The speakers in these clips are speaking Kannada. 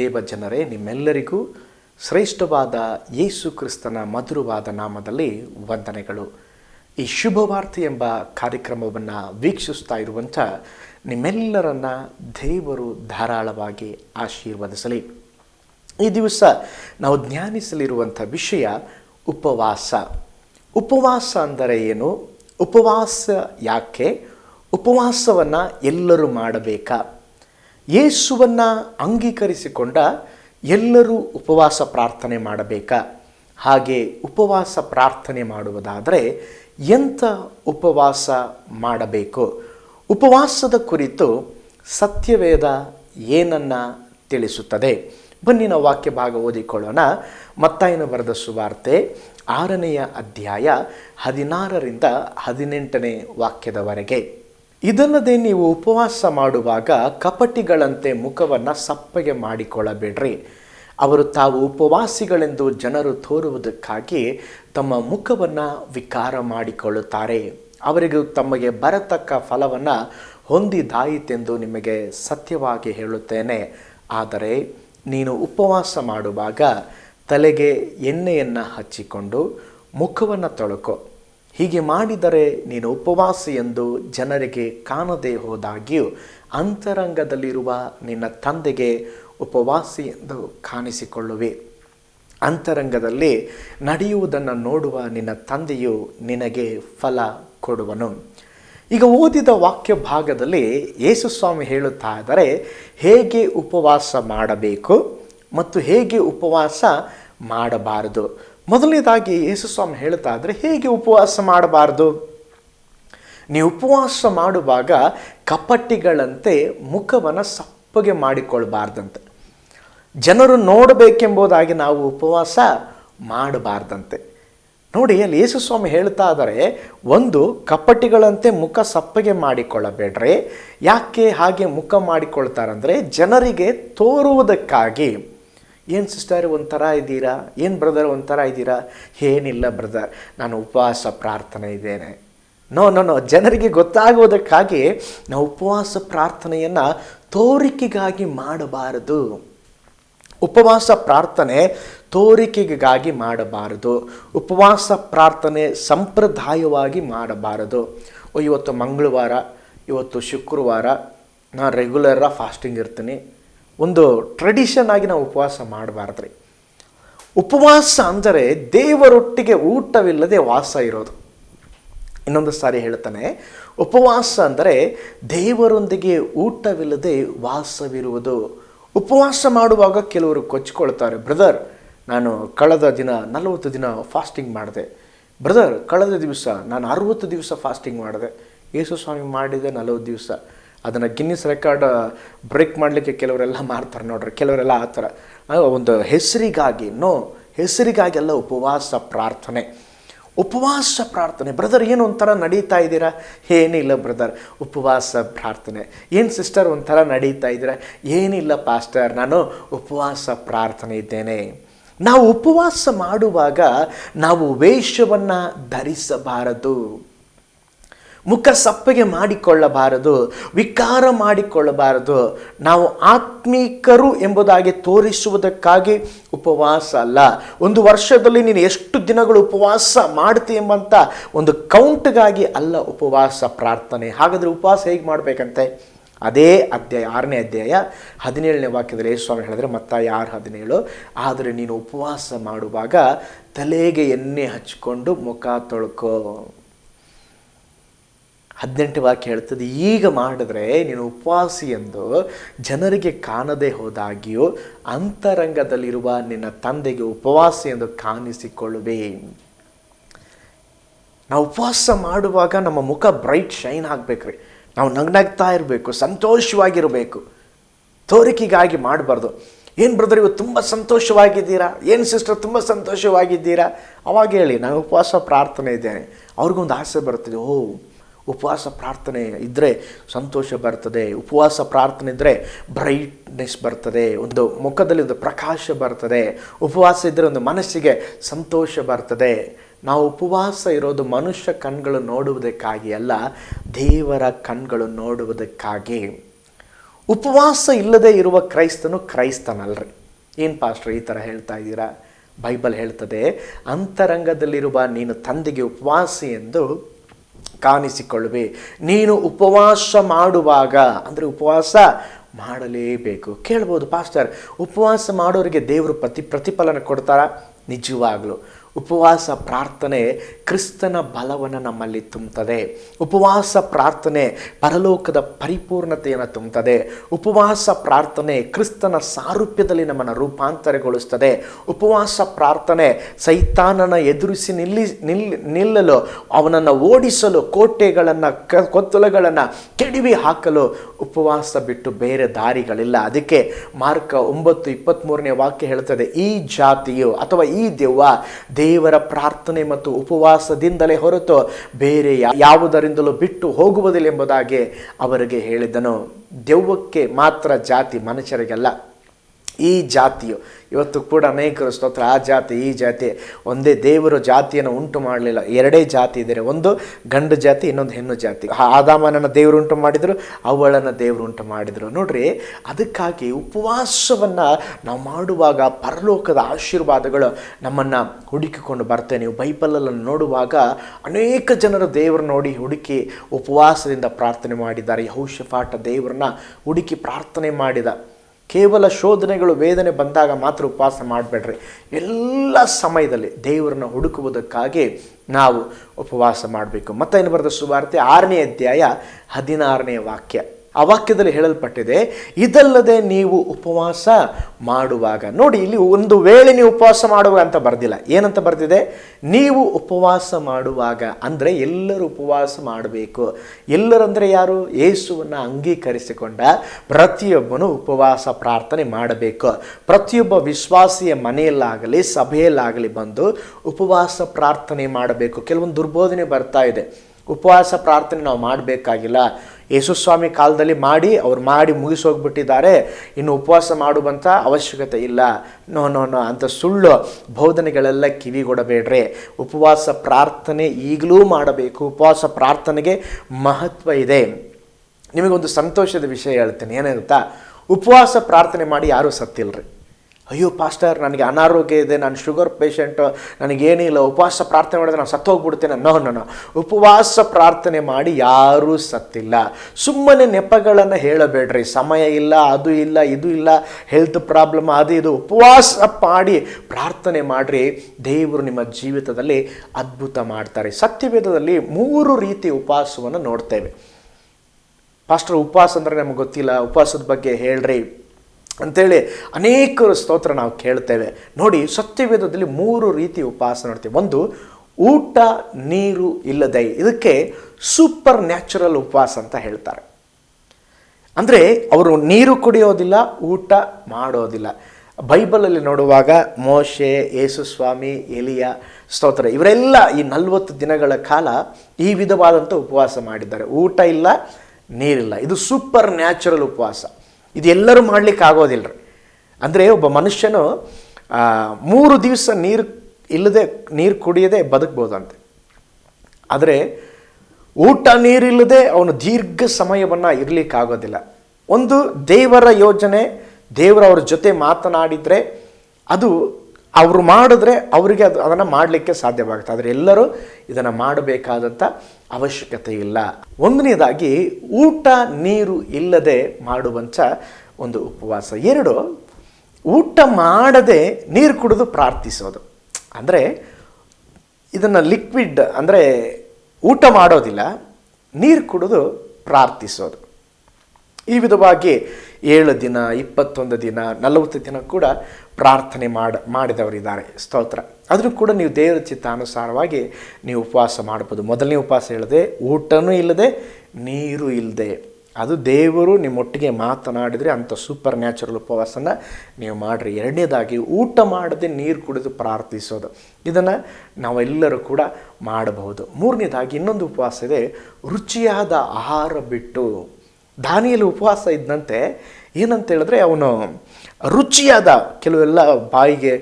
ದೇವ ಜನರೇ ನಿಮ್ಮೆಲ್ಲರಿಗೂ ಶ್ರೇಷ್ಠವಾದ ಯೇಸು ಕ್ರಿಸ್ತನ ಮಧುರವಾದ ನಾಮದಲ್ಲಿ ವಂದನೆಗಳು. ಈ ಶುಭವಾರ್ತೆ ಎಂಬ ಕಾರ್ಯಕ್ರಮವನ್ನು ವೀಕ್ಷಿಸ್ತಾ ಇರುವಂಥ ನಿಮ್ಮೆಲ್ಲರನ್ನ ದೇವರು ಧಾರಾಳವಾಗಿ ಆಶೀರ್ವದಿಸಲಿ. ಈ ದಿವಸ ನಾವು ಧ್ಯಾನಿಸಲಿರುವಂಥ ವಿಷಯ ಉಪವಾಸ. ಉಪವಾಸ ಅಂದರೆ ಏನು? ಉಪವಾಸ ಯಾಕೆ? ಉಪವಾಸವನ್ನು ಎಲ್ಲರೂ ಮಾಡಬೇಕಾ? ಯೇಸುವನ್ನು ಅಂಗೀಕರಿಸಿಕೊಂಡ ಎಲ್ಲರೂ ಉಪವಾಸ ಪ್ರಾರ್ಥನೆ ಮಾಡಬೇಕಾ? ಹಾಗೆ ಉಪವಾಸ ಪ್ರಾರ್ಥನೆ ಮಾಡುವುದಾದರೆ ಎಂಥ ಉಪವಾಸ ಮಾಡಬೇಕು? ಉಪವಾಸದ ಕುರಿತು ಸತ್ಯವೇದ ಏನನ್ನು ತಿಳಿಸುತ್ತದೆ? ಬನ್ನಿ ನಾವು ವಾಕ್ಯ ಭಾಗ ಓದಿಕೊಳ್ಳೋಣ. ಮತ್ತಾಯನ ಬರೆದ ಸುವಾರ್ತೆ ಆರನೆಯ ಅಧ್ಯಾಯ ಹದಿನಾರರಿಂದ ಹದಿನೆಂಟನೇ ವಾಕ್ಯದವರೆಗೆ. ಇದಲ್ಲದೆ ನೀವು ಉಪವಾಸ ಮಾಡುವಾಗ ಕಪಟಿಗಳಂತೆ ಮುಖವನ್ನು ಸಪ್ಪಗೆ ಮಾಡಿಕೊಳ್ಳಬೇಡ್ರಿ. ಅವರು ತಾವು ಉಪವಾಸಿಗಳೆಂದು ಜನರು ತೋರುವುದಕ್ಕಾಗಿ ತಮ್ಮ ಮುಖವನ್ನು ವಿಕಾರ ಮಾಡಿಕೊಳ್ಳುತ್ತಾರೆ. ಅವರಿಗೂ ತಮಗೆ ಬರತಕ್ಕ ಫಲವನ್ನು ಹೊಂದಿದಾಯಿತೆಂದು ನಿಮಗೆ ಸತ್ಯವಾಗಿ ಹೇಳುತ್ತೇನೆ. ಆದರೆ ನೀನು ಉಪವಾಸ ಮಾಡುವಾಗ ತಲೆಗೆ ಎಣ್ಣೆಯನ್ನು ಹಚ್ಚಿಕೊಂಡು ಮುಖವನ್ನು ತೊಳಕೋ. ಹೀಗೆ ಮಾಡಿದರೆ ನೀನು ಉಪವಾಸಿ ಎಂದು ಜನರಿಗೆ ಕಾಣದೇ ಹೋದಾಗ್ಯೂ ಅಂತರಂಗದಲ್ಲಿರುವ ನಿನ್ನ ತಂದೆಗೆ ಉಪವಾಸಿ ಎಂದು ಕಾಣಿಸಿಕೊಳ್ಳುವೆ. ಅಂತರಂಗದಲ್ಲಿ ನಡೆಯುವುದನ್ನು ನೋಡುವ ನಿನ್ನ ತಂದೆಯು ನಿನಗೆ ಫಲ ಕೊಡುವನು. ಈಗ ಓದಿದ ವಾಕ್ಯ ಭಾಗದಲ್ಲಿ ಯೇಸುಸ್ವಾಮಿ ಹೇಳುತ್ತಾ ಇದ್ದಾರೆ, ಹೇಗೆ ಉಪವಾಸ ಮಾಡಬೇಕು ಮತ್ತು ಹೇಗೆ ಉಪವಾಸ ಮಾಡಬಾರದು? ಮೊದಲನೇದಾಗಿ ಯೇಸುಸ್ವಾಮಿ ಹೇಳ್ತಾ ಇದ್ರೆ, ಹೇಗೆ ಉಪವಾಸ ಮಾಡಬಾರದು? ನೀವು ಉಪವಾಸ ಮಾಡುವಾಗ ಕಪಟ್ಟಿಗಳಂತೆ ಮುಖವನ್ನು ಸಪ್ಪಗೆ ಮಾಡಿಕೊಳ್ಬಾರ್ದಂತೆ. ಜನರು ನೋಡಬೇಕೆಂಬುದಾಗಿ ನಾವು ಉಪವಾಸ ಮಾಡಬಾರ್ದಂತೆ. ನೋಡಿ, ಅಲ್ಲಿ ಯೇಸುಸ್ವಾಮಿ ಹೇಳ್ತಾ ಇದ್ದಾರೆ ಒಂದು, ಕಪಟಿಗಳಂತೆ ಮುಖ ಸಪ್ಪಗೆ ಮಾಡಿಕೊಳ್ಳಬೇಡ್ರಿ. ಯಾಕೆ ಹಾಗೆ ಮುಖ ಮಾಡಿಕೊಳ್ತಾರಂದರೆ, ಜನರಿಗೆ ತೋರುವುದಕ್ಕಾಗಿ. ಏನು ಸಿಸ್ಟರ್ ಒಂಥರ ಇದ್ದೀರಾ? ಏನು ಬ್ರದರ್ ಒಂಥರ ಇದ್ದೀರಾ? ಏನಿಲ್ಲ ಬ್ರದರ್ ನಾನು ಉಪವಾಸ ಪ್ರಾರ್ಥನೆ ಇದ್ದೇನೆ. ನೋ ನೋ ನೋ ಜನರಿಗೆ ಗೊತ್ತಾಗುವುದಕ್ಕಾಗಿ ನಾವು ಉಪವಾಸ ಪ್ರಾರ್ಥನೆಯನ್ನು ತೋರಿಕೆಗಾಗಿ ಮಾಡಬಾರದು. ಉಪವಾಸ ಪ್ರಾರ್ಥನೆ ತೋರಿಕೆಗಾಗಿ ಮಾಡಬಾರದು. ಉಪವಾಸ ಪ್ರಾರ್ಥನೆ ಸಂಪ್ರದಾಯವಾಗಿ ಮಾಡಬಾರದು. ಇವತ್ತು ಮಂಗಳವಾರ, ಇವತ್ತು ಶುಕ್ರವಾರ ನಾನು ರೆಗ್ಯುಲರಾಗಿ ಫಾಸ್ಟಿಂಗ್ ಇರ್ತೀನಿ. ಒಂದು ಟ್ರೆಡಿಷನ್ ಆಗಿ ನಾವು ಉಪವಾಸ ಮಾಡಬಾರ್ದ್ರಿ. ಉಪವಾಸ ಅಂದರೆ ದೇವರೊಟ್ಟಿಗೆ ಊಟವಿಲ್ಲದೆ ವಾಸ ಇರೋದು. ಇನ್ನೊಂದು ಸಾರಿ ಹೇಳ್ತಾನೆ, ಉಪವಾಸ ಅಂದರೆ ದೇವರೊಂದಿಗೆ ಊಟವಿಲ್ಲದೆ ವಾಸವಿರುವುದು. ಉಪವಾಸ ಮಾಡುವಾಗ ಕೆಲವರು ಕೊಚ್ಕೊಳ್ತಾರೆ ಬ್ರದರ್, ನಾನು ಕಳೆದ ದಿನ ನಲವತ್ತು ದಿನ ಫಾಸ್ಟಿಂಗ್ ಮಾಡಿದೆ. ಬ್ರದರ್, ಕಳೆದ ದಿವಸ ನಾನು ಅರುವತ್ತು ದಿವಸ ಫಾಸ್ಟಿಂಗ್ ಮಾಡಿದೆ. ಯೇಸು ಸ್ವಾಮಿ ಮಾಡಿದೆ ನಲವತ್ತು ದಿವಸ. ಅದನ್ನು ಗಿನ್ನಿಸ್ ರೆಕಾರ್ಡ್ ಬ್ರೇಕ್ ಮಾಡಲಿಕ್ಕೆ ಕೆಲವರೆಲ್ಲ ಮಾಡ್ತಾರೆ ನೋಡ್ರಿ, ಕೆಲವರೆಲ್ಲ ಆ ಥರ. ಒಂದು ಹೆಸರಿಗಾಗಿ, ನೋ ಹೆಸರಿಗಾಗೆಲ್ಲ ಉಪವಾಸ ಪ್ರಾರ್ಥನೆ. ಉಪವಾಸ ಪ್ರಾರ್ಥನೆ. ಬ್ರದರ್ ಏನು ಒಂಥರ ನಡೀತಾ ಇದ್ದೀರಾ? ಏನಿಲ್ಲ ಬ್ರದರ್ ಉಪವಾಸ ಪ್ರಾರ್ಥನೆ. ಏನು ಸಿಸ್ಟರ್ ಒಂಥರ ನಡೀತಾ ಇದ್ದೀರಾ? ಏನಿಲ್ಲ ಪಾಸ್ಟರ್ ನಾನು ಉಪವಾಸ ಪ್ರಾರ್ಥನೆ ಇದ್ದೇನೆ. ನಾವು ಉಪವಾಸ ಮಾಡುವಾಗ ನಾವು ವೇಷವನ್ನು ಧರಿಸಬಾರದು. ಮುಖ ಸಪ್ಪಗೆ ಮಾಡಿಕೊಳ್ಳಬಾರದು, ವಿಕಾರ ಮಾಡಿಕೊಳ್ಳಬಾರದು. ನಾವು ಆತ್ಮೀಕರು ಎಂಬುದಾಗಿ ತೋರಿಸುವುದಕ್ಕಾಗಿ ಉಪವಾಸ ಅಲ್ಲ. ಒಂದು ವರ್ಷದಲ್ಲಿ ನೀನು ಎಷ್ಟು ದಿನಗಳು ಉಪವಾಸ ಮಾಡ್ತಿ ಎಂಬಂಥ ಒಂದು ಕೌಂಟ್ಗಾಗಿ ಅಲ್ಲ ಉಪವಾಸ ಪ್ರಾರ್ಥನೆ. ಹಾಗಾದರೆ ಉಪವಾಸ ಹೇಗೆ ಮಾಡಬೇಕಂತೆ? ಅದೇ ಅಧ್ಯಾಯ, ಆರನೇ ಅಧ್ಯಾಯ, ಹದಿನೇಳನೇ ವಾಕ್ಯದಲ್ಲಿ ಸ್ವಾಮಿ ಹೇಳಿದ್ರೆ ಮತ್ತ ಯಾರು ಹದಿನೇಳು, ಆದರೆ ನೀನು ಉಪವಾಸ ಮಾಡುವಾಗ ತಲೆಗೆ ಎಣ್ಣೆ ಹಚ್ಕೊಂಡು ಮುಖ ತೊಳ್ಕೋ. ಹದಿನೆಂಟು ವಾಕ್ಯ ಹೇಳ್ತದೆ, ಈಗ ಮಾಡಿದ್ರೆ ನೀನು ಉಪವಾಸಿ ಎಂದು ಜನರಿಗೆ ಕಾಣದೆ ಹೋದಾಗಿಯೂ ಅಂತರಂಗದಲ್ಲಿರುವ ನಿನ್ನ ತಂದೆಗೆ ಉಪವಾಸಿ ಎಂದು ಕಾಣಿಸಿಕೊಳ್ಳುವೆ. ನಾವು ಉಪವಾಸ ಮಾಡುವಾಗ ನಮ್ಮ ಮುಖ ಬ್ರೈಟ್ ಶೈನ್ ಆಗಬೇಕ್ರಿ. ನಾವು ನಗ್ನಗ್ತಾ ಇರಬೇಕು, ಸಂತೋಷವಾಗಿರಬೇಕು. ತೋರಿಕೆಗಾಗಿ ಮಾಡಬಾರ್ದು. ಏನು ಬ್ರದರ್ ಇವತ್ತು ತುಂಬ ಸಂತೋಷವಾಗಿದ್ದೀರಾ? ಏನು ಸಿಸ್ಟರ್ ತುಂಬ ಸಂತೋಷವಾಗಿದ್ದೀರಾ? ಅವಾಗ ಹೇಳಿ, ನಾನು ಉಪವಾಸ ಪ್ರಾರ್ಥನೆ ಇದ್ದೇನೆ. ಅವ್ರಿಗೊಂದು ಆಸೆ ಬರ್ತದೆ ಓ ಉಪವಾಸ ಪ್ರಾರ್ಥನೆ ಇದ್ದರೆ ಸಂತೋಷ ಬರ್ತದೆ, ಉಪವಾಸ ಪ್ರಾರ್ಥನೆ ಇದ್ದರೆ ಬ್ರೈಟ್ನೆಸ್ ಬರ್ತದೆ, ಒಂದು ಮುಖದಲ್ಲಿ ಒಂದು ಪ್ರಕಾಶ ಬರ್ತದೆ, ಉಪವಾಸ ಇದ್ದರೆ ಒಂದು ಮನಸ್ಸಿಗೆ ಸಂತೋಷ ಬರ್ತದೆ. ನಾವು ಉಪವಾಸ ಇರೋದು ಮನುಷ್ಯ ಕಣ್ಗಳು ನೋಡುವುದಕ್ಕಾಗಿ ಅಲ್ಲ, ದೇವರ ಕಣ್ಗಳು ನೋಡುವುದಕ್ಕಾಗಿ. ಉಪವಾಸ ಇಲ್ಲದೆ ಇರುವ ಕ್ರೈಸ್ತನು ಕ್ರೈಸ್ತನಲ್ರಿ. ಏನು ಪಾಸ್ಟ್ರ್, ಈ ಥರ ಹೇಳ್ತಾ ಇದ್ದೀರಾ? ಬೈಬಲ್ ಹೇಳ್ತದೆ, ಅಂತರಂಗದಲ್ಲಿರುವ ನೀನು ತಂದೆಗೆ ಉಪವಾಸಿ ಎಂದು ಕಾಣಿಸಿಕೊಳ್ಳುವೆ. ನೀನು ಉಪವಾಸ ಮಾಡುವಾಗ, ಅಂದರೆ ಉಪವಾಸ ಮಾಡಲೇಬೇಕು. ಕೇಳ್ಬೋದು, ಪಾಸ್ಟರ್. ಉಪವಾಸ ಮಾಡೋರಿಗೆ ದೇವರು ಪ್ರತಿ ಪ್ರತಿಫಲನ ಕೊಡ್ತಾರಾ? ನಿಜವಾಗ್ಲು. ಉಪವಾಸ ಪ್ರಾರ್ಥನೆ ಕ್ರಿಸ್ತನ ಬಲವನ್ನು ನಮ್ಮಲ್ಲಿ ತುಂಬುತ್ತದೆ. ಉಪವಾಸ ಪ್ರಾರ್ಥನೆ ಪರಲೋಕದ ಪರಿಪೂರ್ಣತೆಯನ್ನು ತುಂಬುತ್ತದೆ. ಉಪವಾಸ ಪ್ರಾರ್ಥನೆ ಕ್ರಿಸ್ತನ ಸಾರೂಪ್ಯದಲ್ಲಿ ನಮ್ಮನ್ನು ರೂಪಾಂತರಗೊಳಿಸ್ತದೆ. ಉಪವಾಸ ಪ್ರಾರ್ಥನೆ ಸೈತಾನನ ಎದುರಿಸಿ ನಿಲ್ಲಿ, ನಿಲ್, ನಿಲ್ಲಲು, ಅವನನ್ನು ಓಡಿಸಲು, ಕೋಟೆಗಳನ್ನು, ಕ, ಕೊತ್ತಲಗಳನ್ನು ಕೆಡವಿ ಹಾಕಲು ಉಪವಾಸ ಬಿಟ್ಟು ಬೇರೆ ದಾರಿಗಳಿಲ್ಲ. ಅದಕ್ಕೆ ಮಾರ್ಕ ಒಂಬತ್ತು ಇಪ್ಪತ್ತ್ಮೂರನೇ ವಾಕ್ಯ ಹೇಳ್ತದೆ, ಈ ಜಾತಿಯು ಅಥವಾ ಈ ದೆವ್ವ ದೇವರ ಪ್ರಾರ್ಥನೆ ಮತ್ತು ಉಪವಾಸದಿಂದಲೇ ಹೊರತು ಬೇರೆ ಯಾವುದರಿಂದಲೂ ಬಿಟ್ಟು ಹೋಗುವುದಿಲ್ಲ ಎಂಬುದಾಗಿ ಅವರಿಗೆ ಹೇಳಿದನು ದೆವ್ವಕ್ಕೆ ಮಾತ್ರ ಜಾತಿ ಮನುಷ್ಯರಿಗೆಲ್ಲ. ಈ ಜಾತಿಯು. ಇವತ್ತು ಕೂಡ ಅನೇಕರು ಸ್ತೋತ್ರ, ಆ ಜಾತಿ, ಈ ಜಾತಿ, ಒಂದೇ ದೇವರು ಜಾತಿಯನ್ನು ಉಂಟು ಮಾಡಲಿಲ್ಲ. ಎರಡೇ ಜಾತಿ ಇದ್ದಾರೆ. ಒಂದು ಗಂಡು ಜಾತಿ, ಇನ್ನೊಂದು ಹೆಣ್ಣು ಜಾತಿ. ಆದಾಮನನ್ನು ದೇವರು ಉಂಟು ಮಾಡಿದರು, ಅವಳನ್ನು ದೇವರು ಉಂಟು ಮಾಡಿದರು. ನೋಡ್ರಿ, ಅದಕ್ಕಾಗಿ ಉಪವಾಸವನ್ನು ನಾವು ಮಾಡುವಾಗ ಪರಲೋಕದ ಆಶೀರ್ವಾದಗಳು ನಮ್ಮನ್ನು ಹುಡುಕಿಕೊಂಡು ಬರ್ತೇವೆ. ನೀವು ಬೈಬಲಲ್ಲಿ ನೋಡುವಾಗ ಅನೇಕ ಜನರು ದೇವರು ನೋಡಿ ಹುಡುಕಿ ಉಪವಾಸದಿಂದ ಪ್ರಾರ್ಥನೆ ಮಾಡಿದ್ದಾರೆ. ಯಹೋಷಫಾಟ ದೇವರನ್ನ ಹುಡುಕಿ ಪ್ರಾರ್ಥನೆ ಮಾಡಿದ. ಕೇವಲ ಶೋಧನೆಗಳು ವೇದನೆ ಬಂದಾಗ ಮಾತ್ರ ಉಪವಾಸ ಮಾಡಬೇಡ್ರಿ. ಎಲ್ಲ ಸಮಯದಲ್ಲಿ ದೇವರನ್ನು ಹುಡುಕುವುದಕ್ಕಾಗಿ ನಾವು ಉಪವಾಸ ಮಾಡಬೇಕು. ಮತ್ತೇನು ಬರೆದ ಸುವಾರ್ತೆ? ಆರನೇ ಅಧ್ಯಾಯ ಹದಿನಾರನೇ ವಾಕ್ಯ. ಆ ವಾಕ್ಯದಲ್ಲಿ ಹೇಳಲ್ಪಟ್ಟಿದೆ, ಇದಲ್ಲದೆ ನೀವು ಉಪವಾಸ ಮಾಡುವಾಗ, ನೋಡಿ ಇಲ್ಲಿ ಒಂದು ವೇಳೆ ನೀವು ಉಪವಾಸ ಮಾಡುವಾಗ ಅಂತ ಬರ್ದಿಲ್ಲ. ಏನಂತ ಬರ್ದಿದೆ? ನೀವು ಉಪವಾಸ ಮಾಡುವಾಗ, ಅಂದರೆ ಎಲ್ಲರೂ ಉಪವಾಸ ಮಾಡಬೇಕು. ಎಲ್ಲರಂದರೆ ಯಾರು? ಯೇಸುವನ್ನು ಅಂಗೀಕರಿಸಿಕೊಂಡ ಪ್ರತಿಯೊಬ್ಬನು ಉಪವಾಸ ಪ್ರಾರ್ಥನೆ ಮಾಡಬೇಕು. ಪ್ರತಿಯೊಬ್ಬ ವಿಶ್ವಾಸಿಯ ಮನೆಯಲ್ಲಾಗಲಿ, ಸಭೆಯಲ್ಲಾಗಲಿ ಬಂದು ಉಪವಾಸ ಪ್ರಾರ್ಥನೆ ಮಾಡಬೇಕು. ಕೆಲವೊಂದು ದುರ್ಬೋಧನೆ ಬರ್ತಾ ಇದೆ. ಉಪವಾಸ ಪ್ರಾರ್ಥನೆ ನಾವು ಮಾಡಬೇಕಾಗಿಲ್ಲ. ಯೇಸುಸ್ವಾಮಿ ಕಾಲದಲ್ಲಿ ಮಾಡಿ, ಅವ್ರು ಮಾಡಿ ಮುಗಿಸೋಗ್ಬಿಟ್ಟಿದ್ದಾರೆ. ಇನ್ನು ಉಪವಾಸ ಮಾಡುವಂಥ ಅವಶ್ಯಕತೆ ಇಲ್ಲ. ನೋ ನೋ ನೋ, ಅಂತ ಸುಳ್ಳು ಬೋಧನೆಗಳೆಲ್ಲ ಕಿವಿಗೊಡಬೇಡ್ರಿ ಉಪವಾಸ ಪ್ರಾರ್ಥನೆ ಈಗಲೂ ಮಾಡಬೇಕು. ಉಪವಾಸ ಪ್ರಾರ್ಥನೆಗೆ ಮಹತ್ವ ಇದೆ. ನಿಮಗೊಂದು ಸಂತೋಷದ ವಿಷಯ ಹೇಳ್ತೇನೆ. ಏನಾಗುತ್ತಾ? ಉಪವಾಸ ಪ್ರಾರ್ಥನೆ ಮಾಡಿ ಯಾರೂ ಸತ್ತಿಲ್ರಿ. ಅಯ್ಯೋ, ಪಾಸ್ಟರ್, ನನಗೆ ಅನಾರೋಗ್ಯ ಇದೆ, ನಾನು ಶುಗರ್ ಪೇಷಂಟು, ನನಗೇನಿಲ್ಲ, ಉಪವಾಸ ಪ್ರಾರ್ಥನೆ ಮಾಡಿದ್ರೆ ನಾನು ಸತ್ತೋಗ್ಬಿಡ್ತೇನೆ. ನೋ ನೋ ಉಪವಾಸ ಪ್ರಾರ್ಥನೆ ಮಾಡಿ ಯಾರೂ ಸತ್ತಿಲ್ಲ. ಸುಮ್ಮನೆ ನೆಪಗಳನ್ನು ಹೇಳಬೇಡ್ರಿ. ಸಮಯ ಇಲ್ಲ, ಅದು ಇಲ್ಲ, ಇದು ಇಲ್ಲ ಹೆಲ್ತ್ ಪ್ರಾಬ್ಲಮ್ ಅದು ಇದು. ಉಪವಾಸ ಮಾಡಿ ಪ್ರಾರ್ಥನೆ ಮಾಡಿರಿ. ದೇವರು ನಿಮ್ಮ ಜೀವಿತದಲ್ಲಿ ಅದ್ಭುತ ಮಾಡ್ತಾರೆ. ಸತ್ಯವೇದದಲ್ಲಿ ಮೂರು ರೀತಿ ಉಪವಾಸವನ್ನು ನೋಡ್ತೇವೆ. ಪಾಸ್ಟರ್, ಉಪವಾಸ ಅಂದರೆ ನಮ್ಗೆ ಗೊತ್ತಿಲ್ಲ. ಉಪವಾಸದ ಬಗ್ಗೆ ಹೇಳ್ರಿ. ಅಂತೇಳಿ ಅನೇಕರು ಸ್ತೋತ್ರ ನಾವು ಕೇಳ್ತೇವೆ. ನೋಡಿ, ಸತ್ಯವೇದದಲ್ಲಿ ಮೂರು ರೀತಿ ಉಪವಾಸ ನೋಡ್ತೀವಿ. ಒಂದು, ಊಟ, ನೀರು ಇಲ್ಲದೆ. ಇದಕ್ಕೆ ಸೂಪರ್ ನ್ಯಾಚುರಲ್ ಉಪವಾಸ ಅಂತ ಹೇಳ್ತಾರೆ. ಅಂದರೆ, ಅವರು ನೀರು ಕುಡಿಯೋದಿಲ್ಲ, ಊಟ ಮಾಡೋದಿಲ್ಲ. ಬೈಬಲಲ್ಲಿ ನೋಡುವಾಗ ಮೋಶೆ ಯೇಸುಸ್ವಾಮಿ ಎಲಿಯ ಸ್ತೋತ್ರ, ಇವರೆಲ್ಲ ಈ ನಲವತ್ತು ದಿನಗಳ ಕಾಲ ಈ ವಿಧವಾದಂಥ ಉಪವಾಸ ಮಾಡಿದ್ದಾರೆ. ಊಟ ಇಲ್ಲ, ನೀರಿಲ್ಲ. ಇದು ಸೂಪರ್ ನ್ಯಾಚುರಲ್ ಉಪವಾಸ. ಇದು ಎಲ್ಲರೂ ಮಾಡ್ಲಿಕ್ಕೆ ಆಗೋದಿಲ್ಲ ಅಂದರೆ ಒಬ್ಬ ಮನುಷ್ಯನು ಮೂರು ದಿವಸ ನೀರು ಇಲ್ಲದೆ, ನೀರು ಕುಡಿಯದೆ ಬದುಕ್ಬೋದಂತೆ. ಆದರೆ ಊಟ ನೀರಿಲ್ಲದೆ ಅವನು ದೀರ್ಘ ಸಮಯವನ್ನು ಇರಲಿಕ್ಕಾಗೋದಿಲ್ಲ ಒಂದು ದೇವರ ಯೋಜನೆ, ದೇವರು ಜೊತೆ ಮಾತನಾಡಿದರೆ ಅದು ಅವರು ಮಾಡಿದ್ರೆ ಅವರಿಗೆ ಅದು, ಅದನ್ನು ಮಾಡಲಿಕ್ಕೆ ಸಾಧ್ಯವಾಗುತ್ತೆ. ಆದರೆ ಎಲ್ಲರೂ ಇದನ್ನು ಮಾಡಬೇಕಾದಂಥ ಅವಶ್ಯಕತೆ ಇಲ್ಲ ಒಂದನೇದಾಗಿ ಊಟ ನೀರು ಇಲ್ಲದೆ ಮಾಡುವಂಥ ಒಂದು ಉಪವಾಸ. ಎರಡು, ಊಟ ಮಾಡದೆ ನೀರು ಕುಡಿದು ಪ್ರಾರ್ಥಿಸೋದು. ಅಂದರೆ, ಇದನ್ನು ಲಿಕ್ವಿಡ್ ಅಂದರೆ ಊಟ ಮಾಡೋದಿಲ್ಲ, ನೀರು ಕುಡಿದು ಪ್ರಾರ್ಥಿಸೋದು. ಈ ವಿಧವಾಗಿ ಏಳು ದಿನ, ಇಪ್ಪತ್ತೊಂದು ದಿನ, ನಲವತ್ತು ದಿನ ಕೂಡ ಪ್ರಾರ್ಥನೆ ಮಾಡ, ಮಾಡಿದವರಿದ್ದಾರೆ. ಸ್ತೋತ್ರ. ಅದನ್ನು ಕೂಡ ನೀವು ದೇವರ ಚಿತ್ತಾನುಸಾರವಾಗಿ ನೀವು ಉಪವಾಸ ಮಾಡ್ಬೋದು. ಮೊದಲನೇ ಉಪವಾಸ ಹೇಳದೆ, ಊಟನೂ ಇಲ್ಲದೆ, ನೀರು ಇಲ್ಲದೆ. ಅದು ದೇವರು ನಿಮ್ಮೊಟ್ಟಿಗೆ ಮಾತನಾಡಿದರೆ ಅಂಥ ಸೂಪರ್ ನ್ಯಾಚುರಲ್ ಉಪವಾಸನ ನೀವು ಮಾಡಿರಿ. ಎರಡನೇದಾಗಿ, ಊಟ ಮಾಡದೆ ನೀರು ಕುಡಿದು ಪ್ರಾರ್ಥಿಸೋದು. ಇದನ್ನು ನಾವೆಲ್ಲರೂ ಕೂಡ ಮಾಡಬಹುದು. ಮೂರನೇದಾಗಿ, ಇನ್ನೊಂದು ಉಪವಾಸ ಇದೆ, ರುಚಿಯಾದ ಆಹಾರ ಬಿಟ್ಟು. ದಾನಿಯಲ್ಲಿ ಉಪವಾಸ ಇದ್ದಂತೆ ಏನಂತ ಹೇಳಿದ್ರೆ ಅವನು ರುಚಿಯಾದ ಕೆಲವೆಲ್ಲ ಬಾಯಿಗೆ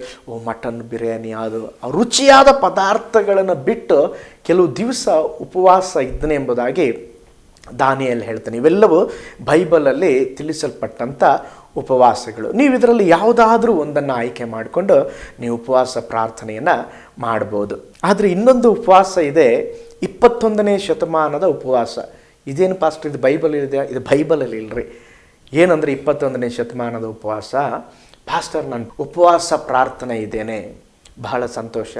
ಮಟನ್ ಬಿರಿಯಾನಿ, ಅದು ರುಚಿಯಾದ ಪದಾರ್ಥಗಳನ್ನು ಬಿಟ್ಟು ಕೆಲವು ದಿವಸ ಉಪವಾಸ ಇದ್ದನೆ ಎಂಬುದಾಗಿ ದಾನಿಯಲ್ಲಿ ಹೇಳ್ತಾನೆ. ಇವೆಲ್ಲವೂ ಬೈಬಲಲ್ಲಿ ತಿಳಿಸಲ್ಪಟ್ಟಂಥ ಉಪವಾಸಗಳು. ನೀವು ಇದರಲ್ಲಿ ಯಾವುದಾದ್ರೂ ಒಂದನ್ನು ಆಯ್ಕೆ ಮಾಡಿಕೊಂಡು ನೀವು ಉಪವಾಸ ಪ್ರಾರ್ಥನೆಯನ್ನು ಮಾಡ್ಬೋದು. ಆದರೆ ಇನ್ನೊಂದು ಉಪವಾಸ ಇದೆ, ಇಪ್ಪತ್ತೊಂದನೇ ಶತಮಾನದ ಉಪವಾಸ. ಇದೇನು ಪಾಸ್ಟ್ ಇದು ಬೈಬಲ್ ಇದೆ ಇದು ಬೈಬಲಲ್ಲಿ ಇಲ್ಲರಿ ಏನಂದರೆ ಇಪ್ಪತ್ತೊಂದನೇ ಶತಮಾನದ ಉಪವಾಸ? ಪಾಸ್ಟರ್ ನಾನು ಉಪವಾಸ ಪ್ರಾರ್ಥನೆ ಇದ್ದೇನೆ. ಬಹಳ ಸಂತೋಷ.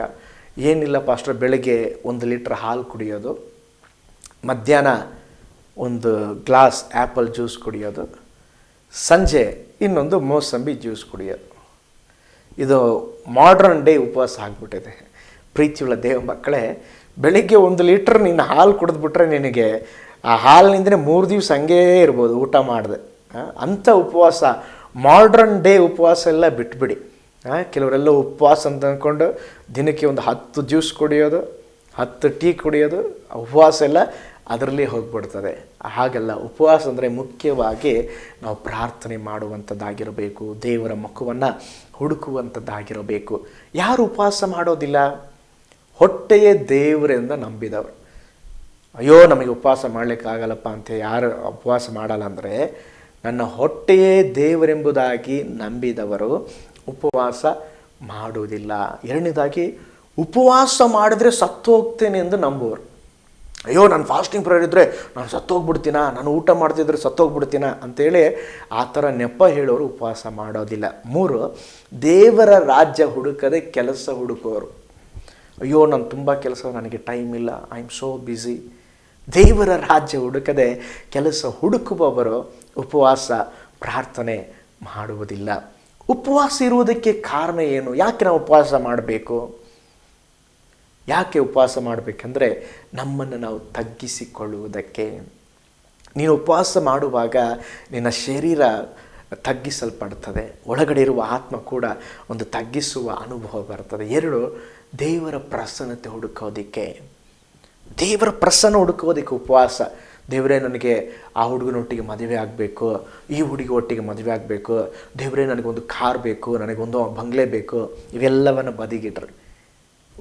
ಏನಿಲ್ಲ ಪಾಸ್ಟರ್ ಬೆಳಗ್ಗೆ ಒಂದು ಲೀಟ್ರ್ ಹಾಲು ಕುಡಿಯೋದು. ಮಧ್ಯಾಹ್ನ ಒಂದು ಗ್ಲಾಸ್ ಆ್ಯಪಲ್ ಜ್ಯೂಸ್ ಕುಡಿಯೋದು. ಸಂಜೆ ಇನ್ನೊಂದು ಮೋಸಂಬಿ ಜ್ಯೂಸ್ ಕುಡಿಯೋದು. ಇದು ಮಾಡ್ರನ್ ಡೇ ಉಪವಾಸ ಆಗಿಬಿಟ್ಟಿದೆ. ಪ್ರೀತಿಯುಳ್ಳ ದೇವ ಮಕ್ಕಳೇ, ಬೆಳಿಗ್ಗೆ ಒಂದು ಲೀಟ್ರ್ ನೀನು ಹಾಲು ಕುಡಿದ್ಬಿಟ್ರೆ ನಿನಗೆ ಆ ಹಾಲಿನಿಂದನೇ ಮೂರು ದಿವಸ ಹಂಗೇ ಇರ್ಬೋದು ಊಟ ಮಾಡಿದೆ. ಅಂಥ ಉಪವಾಸ ಮಾಡ್ರನ್ ಡೇ ಉಪವಾಸ ಎಲ್ಲ ಬಿಟ್ಬಿಡಿ. ಕೆಲವರೆಲ್ಲ ಉಪವಾಸ ಅಂತ ಅಂದ್ಕೊಂಡು ದಿನಕ್ಕೆ ಒಂದು ಹತ್ತು ಜ್ಯೂಸ್ ಕುಡಿಯೋದು, ಹತ್ತು ಟೀ ಕುಡಿಯೋದು ಉಪವಾಸ ಎಲ್ಲ ಅದರಲ್ಲಿ ಹೋಗ್ಬಿಡ್ತದೆ. ಹಾಗೆಲ್ಲ ಉಪವಾಸ ಅಂದರೆ ಮುಖ್ಯವಾಗಿ ನಾವು ಪ್ರಾರ್ಥನೆ ಮಾಡುವಂಥದ್ದಾಗಿರಬೇಕು, ದೇವರ ಮುಖವನ್ನು ಹುಡುಕುವಂಥದ್ದಾಗಿರಬೇಕು. ಯಾರು ಉಪವಾಸ ಮಾಡೋದಿಲ್ಲ? ಹೊಟ್ಟೆಯೇ ದೇವರಿಂದ ನಂಬಿದವರು. ಅಯ್ಯೋ, ನಮಗೆ ಉಪವಾಸ ಮಾಡಲಿಕ್ಕಾಗಲ್ಲಪ್ಪ ಅಂತ ಯಾರು ಉಪವಾಸ ಮಾಡಲ್ಲ ಅಂದರೆ ನನ್ನ ಹೊಟ್ಟೆಯೇ ದೇವರೆಂಬುದಾಗಿ ನಂಬಿದವರು ಉಪವಾಸ ಮಾಡುವುದಿಲ್ಲ. ಎರಡನೇದಾಗಿ, ಉಪವಾಸ ಮಾಡಿದ್ರೆ ಸತ್ತು ಹೋಗ್ತೇನೆ ಎಂದು ನಂಬುವರು. ಅಯ್ಯೋ, ನಾನು ಫಾಸ್ಟಿಂಗ್ ಪ್ರೇಯರ್ ಇದ್ದರೆ ನಾನು ಸತ್ತೋಗ್ಬಿಡ್ತೀನ? ನಾನು ಊಟ ಮಾಡ್ತಿದ್ರೆ ಸತ್ತೋಗ್ಬಿಡ್ತೀನ? ಅಂತೇಳಿ ಆ ಥರ ನೆಪ ಹೇಳೋರು ಉಪವಾಸ ಮಾಡೋದಿಲ್ಲ. ಮೂರು, ದೇವರ ರಾಜ್ಯ ಹುಡುಕದೆ ಕೆಲಸ ಹುಡುಕೋರು. ಅಯ್ಯೋ, ನಾನು ತುಂಬ ಕೆಲಸ, ನನಗೆ ಟೈಮ್ ಇಲ್ಲ ಐ ಆಮ್ ಸೋ ಬ್ಯುಸಿ ದೇವರ ರಾಜ್ಯ ಹುಡುಕದೆ ಕೆಲಸ ಹುಡುಕುವವರು ಉಪವಾಸ, ಪ್ರಾರ್ಥನೆ ಮಾಡುವುದಿಲ್ಲ. ಉಪವಾಸ ಇರುವುದಕ್ಕೆ ಕಾರಣ ಏನು? ಯಾಕೆ ನಾವು ಉಪವಾಸ ಮಾಡಬೇಕು? ಯಾಕೆ ಉಪವಾಸ ಮಾಡಬೇಕಂದ್ರೆ ನಮ್ಮನ್ನು ನಾವು ತಗ್ಗಿಸಿಕೊಳ್ಳುವುದಕ್ಕೆ. ನೀನು ಉಪವಾಸ ಮಾಡುವಾಗ ನಿನ್ನ ಶರೀರ ತಗ್ಗಿಸಲ್ಪಡ್ತದೆ. ಒಳಗಡೆ ಇರುವ ಆತ್ಮ ಕೂಡ ಒಂದು ತಗ್ಗಿಸುವ ಅನುಭವ ಬರ್ತದೆ. ಎರಡು, ದೇವರ ಪ್ರಸನ್ನತೆ ಹುಡುಕೋದಿಕ್ಕೆ. ದೇವರ ಪ್ರಸನ್ನ ಹುಡುಕೋದಕ್ಕೆ ಉಪವಾಸ. ದೇವರೇ ನನಗೆ ಆ ಹುಡುಗನೊಟ್ಟಿಗೆ ಮದುವೆ ಆಗಬೇಕು, ಈ ಹುಡುಗಿ ಒಟ್ಟಿಗೆ ಮದುವೆ ಆಗಬೇಕು, ದೇವರೇ ನನಗೊಂದು ಕಾರ್ ಬೇಕು, ನನಗೊಂದು ಬಂಗ್ಲೆ ಬೇಕು, ಇವೆಲ್ಲವನ್ನು ಬದಿಗಿಟ್ರು.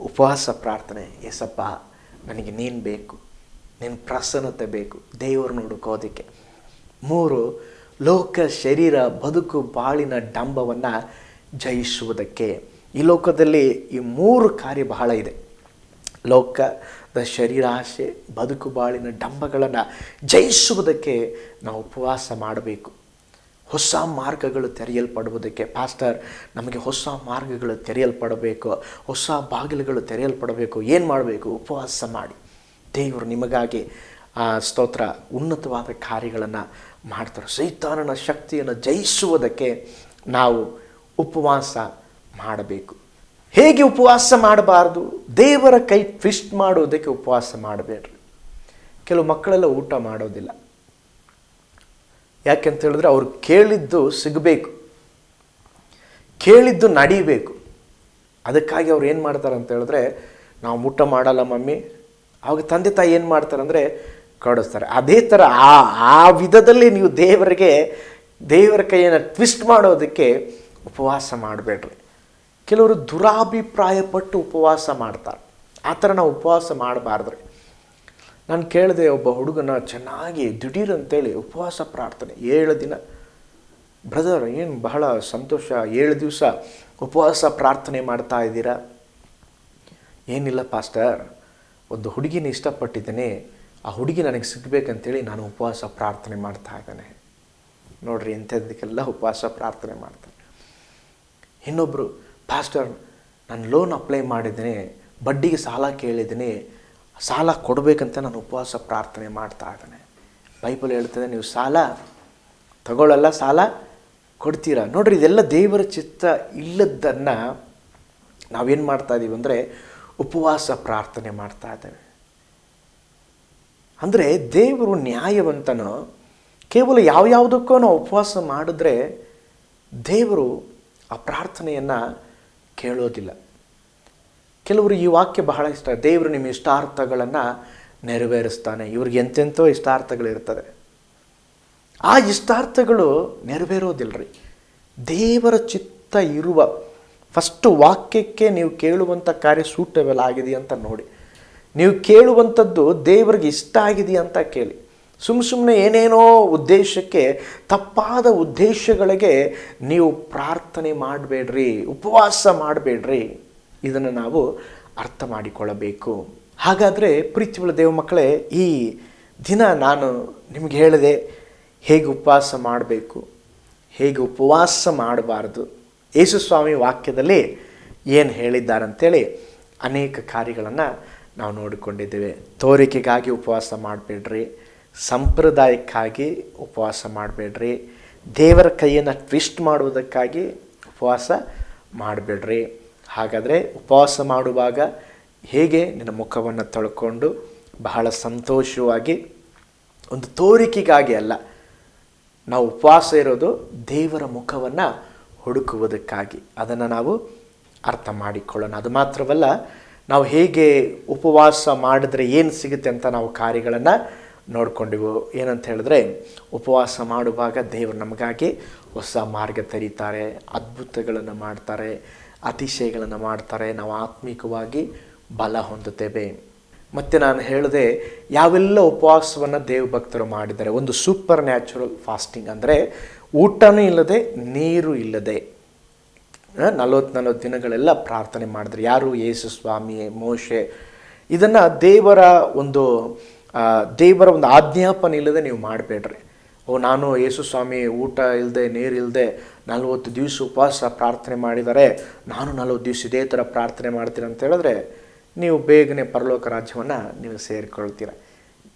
ಉಪವಾಸ ಪ್ರಾರ್ಥನೆ ಎಸಪ್ಪ ನನಗೆ ನೀನು ಬೇಕು ನಿನ್ನ ಪ್ರಸನ್ನತೆ ಬೇಕು, ದೇವರನ್ನ ಹುಡುಕೋದಕ್ಕೆ. ಮೂರು, ಲೋಕ ಶರೀರ ಬದುಕು ಬಾಳಿನ ಡಂಬವನ್ನು ಜಯಿಸುವುದಕ್ಕೆ. ಈ ಲೋಕದಲ್ಲಿ ಈ ಮೂರು ಕಾರ್ಯ ಬಹಳ ಇದೆ. ಲೋಕದ ಶರೀರಾಶೆ ಬದುಕು ಬಾಳಿನ ಡಂಬಗಳನ್ನು ಜಯಿಸುವುದಕ್ಕೆ ನಾವು ಉಪವಾಸ ಮಾಡಬೇಕು. ಹೊಸ ಮಾರ್ಗಗಳು ತೆರೆಯಲ್ಪಡುವುದಕ್ಕೆ ಪಾಸ್ಟರ್, ನಮಗೆ ಹೊಸ ಮಾರ್ಗಗಳು ತೆರೆಯಲ್ಪಡಬೇಕು. ಹೊಸ ಬಾಗಿಲುಗಳು ತೆರೆಯಲ್ಪಡಬೇಕು. ಏನು ಮಾಡಬೇಕು? ಉಪವಾಸ ಮಾಡಿ. ದೇವರು ನಿಮಗಾಗಿ ಆ ಸ್ತೋತ್ರ, ಉನ್ನತವಾದ ಕಾರ್ಯಗಳನ್ನು ಮಾಡ್ತಾರೆ. ಸೈತಾನನ ಶಕ್ತಿಯನ್ನು ಜಯಿಸುವುದಕ್ಕೆ ನಾವು ಉಪವಾಸ ಮಾಡಬೇಕು. ಹೇಗೆ ಉಪವಾಸ ಮಾಡಬಾರ್ದು? ದೇವರ ಕೈ ಟ್ವಿಸ್ಟ್ ಮಾಡೋದಕ್ಕೆ ಉಪವಾಸ ಮಾಡಬೇಡ್ರಿ. ಕೆಲವು ಮಕ್ಕಳೆಲ್ಲ ಊಟ ಮಾಡೋದಿಲ್ಲ. ಯಾಕೆಂತ ಹೇಳಿದ್ರೆ ಅವ್ರು ಕೇಳಿದ್ದು ಸಿಗಬೇಕು. ಕೇಳಿದ್ದು ನಡೀಬೇಕು. ಅದಕ್ಕಾಗಿ ಅವ್ರು ಏನು ಮಾಡ್ತಾರೆ ಅಂತ ಹೇಳಿದ್ರೆ, ನಾವು ಊಟ ಮಾಡಲ್ಲ ಮಮ್ಮಿ. ಅವಾಗ ತಂದೆ ತಾಯಿ ಏನು ಮಾಡ್ತಾರೆ ಅಂದರೆ ಕಡಿಸ್ತಾರೆ. ಅದೇ ಥರ ಆ ಆ ವಿಧದಲ್ಲಿ ನೀವು ದೇವರಿಗೆ, ದೇವರ ಕೈಯನ್ನು ಟ್ವಿಸ್ಟ್ ಮಾಡೋದಕ್ಕೆ ಉಪವಾಸ ಮಾಡಬೇಡ್ರಿ. ಕೆಲವರು ದುರಾಭಿಪ್ರಾಯ ಪಟ್ಟು ಉಪವಾಸ ಮಾಡ್ತಾರೆ. ಆ ಥರ ನಾವು ಉಪವಾಸ ಮಾಡಬಾರ್ದ್ರಿ. ನಾನು ಕೇಳಿದೆ ಒಬ್ಬ ಹುಡುಗನ ಚೆನ್ನಾಗಿ ದಿಢೀರ್ ಅಂತೇಳಿ ಉಪವಾಸ ಪ್ರಾರ್ಥನೆ ಏಳು ದಿನ. ಬ್ರದರ್, ಏನು ಬಹಳ ಸಂತೋಷ, ಏಳು ದಿವಸ ಉಪವಾಸ ಪ್ರಾರ್ಥನೆ ಮಾಡ್ತಾ ಇದ್ದೀರಾ? ಏನಿಲ್ಲ ಪಾಸ್ಟರ್, ಒಂದು ಹುಡುಗಿನ ಇಷ್ಟಪಟ್ಟಿದ್ದೇನೆ. ಆ ಹುಡುಗಿ ನನಗೆ ಸಿಗಬೇಕಂತೇಳಿ ನಾನು ಉಪವಾಸ ಪ್ರಾರ್ಥನೆ ಮಾಡ್ತಾ ಇದ್ದೇನೆ. ನೋಡ್ರಿ ಇಂಥದ್ದಕ್ಕೆಲ್ಲ ಉಪವಾಸ ಪ್ರಾರ್ಥನೆ ಮಾಡ್ತಾನೆ ಇನ್ನೊಬ್ಬರು ಪಾಸ್ಟರ್ ನಾನು ಲೋನ್ ಅಪ್ಲೈ ಮಾಡಿದ್ದೀನಿ. ಬಡ್ಡಿಗೆ ಸಾಲ ಕೇಳಿದ್ದೀನಿ. ಸಾಲ ಕೊಡಬೇಕಂತ ನಾನು ಉಪವಾಸ ಪ್ರಾರ್ಥನೆ ಮಾಡ್ತಾ ಇದ್ದೇನೆ. ಬೈಬಲ್ ಹೇಳ್ತದೆ, ನೀವು ಸಾಲ ತಗೊಳ್ಳಲ್ಲ, ಸಾಲ ಕೊಡ್ತೀರಾ? ನೋಡ್ರಿ, ಇದೆಲ್ಲ ದೇವರ ಚಿತ್ತ ಇಲ್ಲದನ್ನು ನಾವೇನು ಮಾಡ್ತಾ ಇದ್ದೀವಿ ಅಂದರೆ ಉಪವಾಸ ಪ್ರಾರ್ಥನೆ ಮಾಡ್ತಾ ಇದ್ದೇವೆ. ಅಂದರೆ ದೇವರು ನ್ಯಾಯವಂತನು, ಕೇವಲ ಯಾವ್ಯಾವುದಕ್ಕೂ ನಾವು ಉಪವಾಸ ಮಾಡಿದ್ರೆ ದೇವರು ಆ ಪ್ರಾರ್ಥನೆಯನ್ನು ಕೇಳೋದಿಲ್ಲ. ಕೆಲವರು ಈ ವಾಕ್ಯ ಬಹಳ ಇಷ್ಟ. ದೇವರು ನಿಮ್ಮ ಇಷ್ಟಾರ್ಥಗಳನ್ನು ನೆರವೇರಿಸ್ತಾನೆ. ಇವ್ರಿಗೆ ಎಂತೆಂಥೋ ಇಷ್ಟಾರ್ಥಗಳಿರ್ತದೆ ಆ ಇಷ್ಟಾರ್ಥಗಳು ನೆರವೇರೋದಿಲ್ಲರಿ ದೇವರ ಚಿತ್ತ ಇರುವ ಫಸ್ಟು ವಾಕ್ಯಕ್ಕೆ ನೀವು ಕೇಳುವಂಥ ಕಾರ್ಯ ಸೂಟಬಲ್ ಆಗಿದೆಯಾ ಅಂತ ನೋಡಿ. ನೀವು ಕೇಳುವಂಥದ್ದು ದೇವರಿಗೆ ಇಷ್ಟ ಆಗಿದೆಯಾ ಅಂತ ಕೇಳಿ. ಸುಮ್ಮ ಸುಮ್ಮನೆ ಏನೇನೋ ಉದ್ದೇಶಕ್ಕೆ ತಪ್ಪಾದ ಉದ್ದೇಶಗಳಿಗೆ ನೀವು ಪ್ರಾರ್ಥನೆ ಮಾಡಬೇಡ್ರಿ, ಉಪವಾಸ ಮಾಡಬೇಡ್ರಿ. ಇದನ್ನು ನಾವು ಅರ್ಥ ಮಾಡಿಕೊಳ್ಳಬೇಕು. ಹಾಗಾದರೆ ಪ್ರೀತಿಯುಳ್ಳ ದೇವ ಮಕ್ಕಳೇ, ಈ ದಿನ ನಾನು ನಿಮಗೆ ಹೇಳಿದೆ, ಹೇಗೆ ಉಪವಾಸ ಮಾಡಬೇಕು, ಹೇಗೆ ಉಪವಾಸ ಮಾಡಬಾರ್ದು. ಯೇಸುಸ್ವಾಮಿ ವಾಕ್ಯದಲ್ಲಿ ಏನು ಹೇಳಿದ್ದಾರಂಥೇಳಿ ಅನೇಕ ಕಾರ್ಯಗಳನ್ನು ನಾವು ನೋಡಿಕೊಂಡಿದ್ದೇವೆ. ತೋರಿಕೆಗಾಗಿ ಉಪವಾಸ ಮಾಡಬೇಡ್ರಿ. ಸಂಪ್ರದಾಯಕ್ಕಾಗಿ ಉಪವಾಸ ಮಾಡಬೇಡ್ರಿ. ದೇವರ ಕೈಯನ್ನು ಟ್ವಿಸ್ಟ್ ಮಾಡುವುದಕ್ಕಾಗಿ ಉಪವಾಸ ಮಾಡಬೇಡ್ರಿ. ಹಾಗಾದರೆ ಉಪವಾಸ ಮಾಡುವಾಗ ಹೇಗೆ ನಿನ್ನ ಮುಖವನ್ನು ತೊಳ್ಕೊಂಡು ಬಹಳ ಸಂತೋಷವಾಗಿ ಒಂದು ತೋರಿಕೆಗಾಗಿ ಅಲ್ಲ, ನಾವು ಉಪವಾಸ ಇರೋದು ದೇವರ ಮುಖವನ್ನು ಹುಡುಕುವುದಕ್ಕಾಗಿ. ಅದನ್ನು ನಾವು ಅರ್ಥ ಮಾಡಿಕೊಳ್ಳೋಣ. ಅದು ಮಾತ್ರವಲ್ಲ, ನಾವು ಹೇಗೆ ಉಪವಾಸ ಮಾಡಿದ್ರೆ ಏನು ಸಿಗುತ್ತೆ ಅಂತ ನಾವು ಕಾರ್ಯಗಳನ್ನು ನೋಡ್ಕೊಂಡಿವು ಏನಂತ ಹೇಳಿದ್ರೆ, ಉಪವಾಸ ಮಾಡುವಾಗ ದೇವರು ನಮಗಾಗಿ ಹೊಸ ಮಾರ್ಗ ತೆರೀತಾರೆ, ಅದ್ಭುತಗಳನ್ನು ಮಾಡ್ತಾರೆ, ಅತಿಶಯಗಳನ್ನು ಮಾಡ್ತಾರೆ. ನಾವು ಆತ್ಮಿಕವಾಗಿ ಬಲ ಹೊಂದುತ್ತೇವೆ. ಮತ್ತು ನಾನು ಹೇಳಿದೆ, ಯಾವೆಲ್ಲ ಉಪವಾಸವನ್ನು ದೇವಭಕ್ತರು ಮಾಡಿದ್ದಾರೆ? ಒಂದು ಸೂಪರ್ ನ್ಯಾಚುರಲ್ ಫಾಸ್ಟಿಂಗ್ ಅಂದರೆ ಊಟನೂ ಇಲ್ಲದೆ, ನೀರು ಇಲ್ಲದೆ. ನಲವತ್ತು ನಲವತ್ತು ದಿನಗಳೆಲ್ಲ ಪ್ರಾರ್ಥನೆ ಮಾಡಿದ್ರು. ಯಾರು? ಯೇಸು, ಸ್ವಾಮಿ, ಮೋಶೆ. ಇದನ್ನು ದೇವರ ಒಂದು ದೇವರ ಒಂದು ಆಜ್ಞಾಪನೆ ಇಲ್ಲದೆ ನೀವು ಮಾಡಬೇಡ್ರಿ. ಓ, ನಾನು ಯೇಸು ಸ್ವಾಮಿ, ಊಟ ಇಲ್ಲದೆ ನೀರಿಲ್ಲದೆ ನಲವತ್ತು ದಿವಸ ಉಪವಾಸ ಪ್ರಾರ್ಥನೆ ಮಾಡಿದರೆ, ನಾನು ನಲ್ವತ್ತು ದಿವಸ ಇದೇ ಥರ ಪ್ರಾರ್ಥನೆ ಮಾಡ್ತೀನಿ ಅಂತ ಹೇಳಿದ್ರೆ, ನೀವು ಬೇಗನೆ ಪರಲೋಕ ರಾಜ್ಯವನ್ನು ನೀವು ಸೇರಿಕೊಳ್ತೀರ.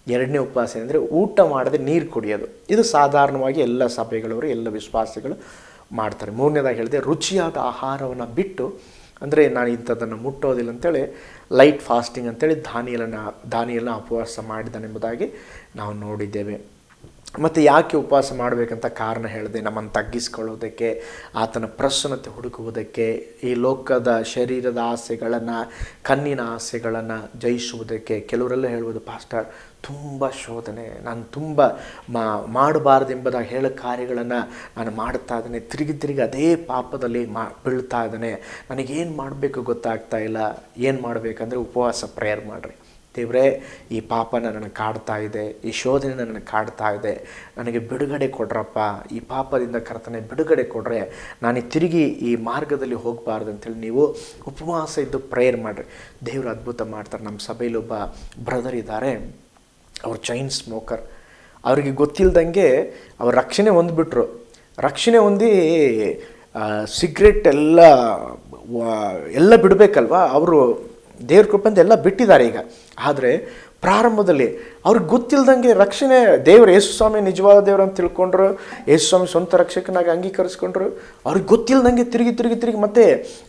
ಎರಡನೇ ಉಪವಾಸ ಅಂದರೆ ಊಟ ಮಾಡದೆ ನೀರು ಕುಡಿಯೋದು. ಇದು ಸಾಧಾರಣವಾಗಿ ಎಲ್ಲ ಸಭೆಗಳವರು, ಎಲ್ಲ ವಿಶ್ವಾಸಿಗಳು ಮಾಡ್ತಾರೆ. ಮೂರನೇದಾಗಿ ಹೇಳಿದೆ, ರುಚಿಯಾದ ಆಹಾರವನ್ನು ಬಿಟ್ಟು ಅಂದರೆ ನಾನು ಇಂಥದ್ದನ್ನು ಮುಟ್ಟೋದಿಲ್ಲ ಅಂತೇಳಿ ಲೈಟ್ ಫಾಸ್ಟಿಂಗ್ ಅಂತೇಳಿ ದಾನಿಯಲನ್ನು ದಾನಿಯಲ್ಲ ಉಪವಾಸ ಮಾಡಿದನೆಂಬುದಾಗಿ ನಾವು ನೋಡಿದ್ದೇವೆ. ಮತ್ತು ಯಾಕೆ ಉಪವಾಸ ಮಾಡಬೇಕಂತ ಕಾರಣ ಹೇಳಿದೆ, ನಮ್ಮನ್ನು ತಗ್ಗಿಸ್ಕೊಳ್ಳೋದಕ್ಕೆ, ಆತನ ಪ್ರಸನ್ನತೆ ಹುಡುಕುವುದಕ್ಕೆ, ಈ ಲೋಕದ ಶರೀರದ ಆಸೆಗಳನ್ನು, ಕಣ್ಣಿನ ಆಸೆಗಳನ್ನು ಜಯಿಸುವುದಕ್ಕೆ. ಕೆಲವರೆಲ್ಲ ಹೇಳ್ಬೋದು, ಪಾಸ್ಟರ್, ತುಂಬ ಶೋಧನೆ. ನಾನು ತುಂಬ ಮಾ, ಮಾಡಬಾರ್ದೆಂಬುದಾಗಿ ಹೇಳೋ ಕಾರ್ಯಗಳನ್ನು ನಾನು ಮಾಡ್ತಾ ಇದ್ದೇನೆ. ತಿರುಗಿ ತಿರುಗಿ ಅದೇ ಪಾಪದಲ್ಲಿ ಮಾ, ಬೀಳ್ತಾ ಇದ್ದೇನೆ. ನನಗೇನು ಮಾಡಬೇಕು ಗೊತ್ತಾಗ್ತಾ ಇಲ್ಲ. ಏನು ಮಾಡಬೇಕಂದ್ರೆ ಉಪವಾಸ ಪ್ರೇಯರ್ ಮಾಡಿರಿ. ದೇವರೇ ಈ ಪಾಪ ನನ್ನನ್ನು ಕಾಡ್ತಾ ಇದೆ, ಈ ಶೋಧನೆ ನನ್ನನ್ನು ಕಾಡ್ತಾ ಇದೆ, ನನಗೆ ಬಿಡುಗಡೆ ಕೊಡ್ರಪ್ಪ, ಈ ಪಾಪದಿಂದ ಕರ್ತನೆ ಬಿಡುಗಡೆ ಕೊಡ್ರೆ, ನಾನು ತಿರುಗಿ ಈ ಮಾರ್ಗದಲ್ಲಿ ಹೋಗಬಾರ್ದು ಅಂತೇಳಿ ನೀವು ಉಪವಾಸ ಇದ್ದು ಪ್ರೇಯರ್ ಮಾಡಿರಿ. ದೇವರು ಅದ್ಭುತ ಮಾಡ್ತಾರೆ. ನಮ್ಮ ಸಭೆಯಲ್ಲಿ ಒಬ್ಬ ಬ್ರದರ್ ಇದ್ದಾರೆ. ಅವ್ರು ಚೈನ್ ಸ್ಮೋಕರ್ ಅವರಿಗೆ ಗೊತ್ತಿಲ್ಲದಂಗೆ ಅವ್ರ ರಕ್ಷಣೆ ಹೊಂದ್ಬಿಟ್ರು. ರಕ್ಷಣೆ ಹೊಂದಿ ಸಿಗ್ರೆಟ್ ಎಲ್ಲ ಎಲ್ಲ ಬಿಡಬೇಕಲ್ವಾ? ಅವರು ದೇವ್ರ ಕೃಪೆಯಿಂದ ಎಲ್ಲ ಬಿಟ್ಟಿದ್ದಾರೆ ಈಗ. ಆದರೆ ಪ್ರಾರಂಭದಲ್ಲಿ ಅವ್ರಿಗೆ ಗೊತ್ತಿಲ್ಲದಂಗೆ ರಕ್ಷಣೆ ದೇವರು ಯೇಸು ಸ್ವಾಮಿ ನಿಜವಾದ ದೇವ್ರು ಅಂತ ತಿಳ್ಕೊಂಡ್ರು ಯೇಸುಸ್ವಾಮಿ ಸ್ವಂತ ರಕ್ಷಕನಾಗಿ ಅಂಗೀಕರಿಸ್ಕೊಂಡ್ರು, ಅವ್ರಿಗೆ ಗೊತ್ತಿಲ್ದಂಗೆ ತಿರುಗಿ ತಿರುಗಿ ತಿರುಗಿ ಮತ್ತೆ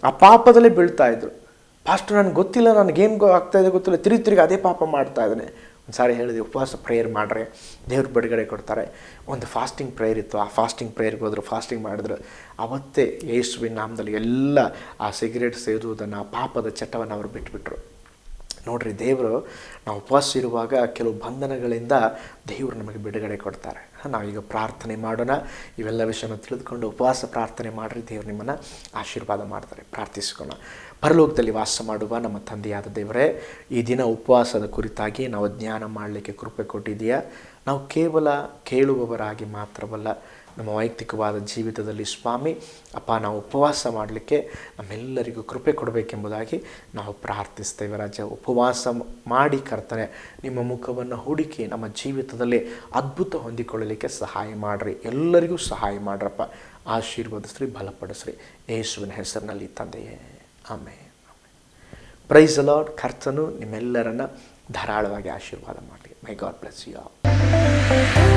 ಆ ಪಾಪದಲ್ಲೇ ಬೀಳ್ತಾ ಇದ್ರು. ಫಾಸ್ಟ್ ನನಗೆ ಗೊತ್ತಿಲ್ಲ, ನನಗೇನು ಗೊ ಆಗ್ತಾ ಇದೆ ಗೊತ್ತಿಲ್ಲ, ತಿರುಗಿ ತಿರುಗಿ ಅದೇ ಪಾಪ ಮಾಡ್ತಾ ಇದ್ದಾನೆ. ಒಂದು ಸಾರಿ ಹೇಳಿದೆ, ಉಪವಾಸ ಪ್ರೇಯರ್ ಮಾಡ್ರೆ, ದೇವ್ರ ಬಿಡುಗಡೆ ಕೊಡ್ತಾರೆ. ಒಂದು ಫಾಸ್ಟಿಂಗ್ ಪ್ರೇಯರ್ ಇತ್ತು. ಆ ಫಾಸ್ಟಿಂಗ್ ಪ್ರೇಯರ್ಗೆ ಹೋದ್ರು ಫಾಸ್ಟಿಂಗ್ ಮಾಡಿದ್ರು. ಅವತ್ತೇ ಯೇಸುವಿನ ನಾಮದಲ್ಲಿ ಎಲ್ಲ ಆ ಸಿಗರೇಟ್ ಸೇದುವುದನ್ನು ಆ ಪಾಪದ ಚಟವನ್ನು ಅವರು ಬಿಟ್ಬಿಟ್ರು. ನೋಡ್ರಿ, ದೇವರು ನಾವು ಉಪವಾಸ ಇರುವಾಗ ಕೆಲವು ಬಂಧನಗಳಿಂದ ದೇವರು ನಮಗೆ ಬಿಡುಗಡೆ ಕೊಡ್ತಾರೆ. ನಾವೀಗ ಪ್ರಾರ್ಥನೆ ಮಾಡೋಣ. ಇವೆಲ್ಲ ವಿಷಯನ ತಿಳಿದುಕೊಂಡು ಉಪವಾಸ ಪ್ರಾರ್ಥನೆ ಮಾಡಿರಿ, ದೇವರು ನಿಮ್ಮನ್ನು ಆಶೀರ್ವಾದ ಮಾಡ್ತಾರೆ. ಪ್ರಾರ್ಥಿಸ್ಕೋಣ ಪರಲೋಕದಲ್ಲಿ ವಾಸ ಮಾಡುವ ನಮ್ಮ ತಂದೆಯಾದ ದೇವರೇ, ಈ ದಿನ ಉಪವಾಸದ ಕುರಿತಾಗಿ ನಾವು ಜ್ಞಾನ ಮಾಡಲಿಕ್ಕೆ ಕೃಪೆ ಕೊಟ್ಟಿದೆಯಾ ನಾವು ಕೇವಲ ಕೇಳುವವರಾಗಿ ಮಾತ್ರವಲ್ಲ, ನಮ್ಮ ವೈಯಕ್ತಿಕವಾದ ಜೀವಿತದಲ್ಲಿ ಸ್ವಾಮಿ, ಅಪ್ಪ, ನಾವು ಉಪವಾಸ ಮಾಡಲಿಕ್ಕೆ ನಮ್ಮೆಲ್ಲರಿಗೂ ಕೃಪೆ ಕೊಡಬೇಕೆಂಬುದಾಗಿ ನಾವು ಪ್ರಾರ್ಥಿಸ್ತೇವೆ. ರಾಜ, ಉಪವಾಸ ಮಾಡಿ ಕರ್ತನೆ, ನಿಮ್ಮ ಮುಖವನ್ನು ಹುಡುಕಿ ನಮ್ಮ ಜೀವಿತದಲ್ಲಿ ಅದ್ಭುತ ಹೊಂದಿಕೊಳ್ಳಲಿಕ್ಕೆ ಸಹಾಯ ಮಾಡಿರಿ. ಎಲ್ಲರಿಗೂ ಸಹಾಯ ಮಾಡ್ರಪ್ಪ. ಆಶೀರ್ವದಿಸ್ರಿ, ಬಲಪಡಿಸ್ರಿ. ಯೇಸುವಿನ ಹೆಸರಿನಲ್ಲಿ ತಂದೆಯೇ. ಆಮೆ ಪ್ರೈಸ್ ಅಲಾಡ್ ಕರ್ತನು ನಿಮ್ಮೆಲ್ಲರನ್ನ ಧಾರಾಳವಾಗಿ ಆಶೀರ್ವಾದ ಮಾಡಿ ಮೈ ಗಾಡ್ ಬ್ಲೆಸ್ ಯು